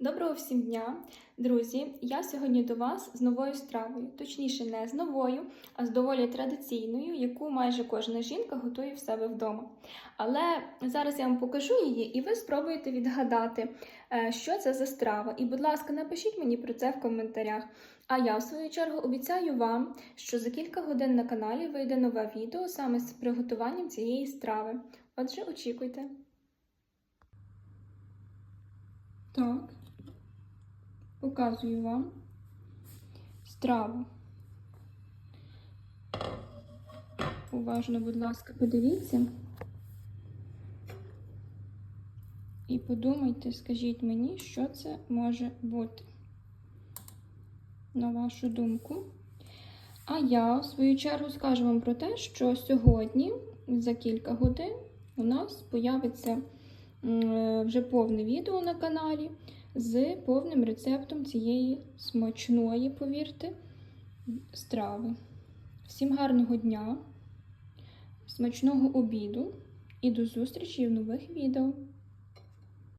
Доброго всім дня, друзі! Я сьогодні до вас з новою стравою, точніше, не з новою, а з доволі традиційною, яку майже кожна жінка готує в себе вдома. Але зараз я вам покажу її, і ви спробуєте відгадати, е, що це за страва. І, будь ласка, напишіть мені про це в коментарях. А я, в свою чергу, обіцяю вам, що за кілька годин на каналі вийде нове відео саме з приготуванням цієї страви. Отже, очікуйте. Так, показую вам страву. Уважно, будь ласка, подивіться. І подумайте, скажіть мені, що це може бути. На вашу думку. А я, в свою чергу, скажу вам про те, що сьогодні, за кілька годин, у нас появиться вже повне відео на каналі з повним рецептом цієї смачної, повірте, страви. Всім гарного дня, смачного обіду і до зустрічі в нових відео!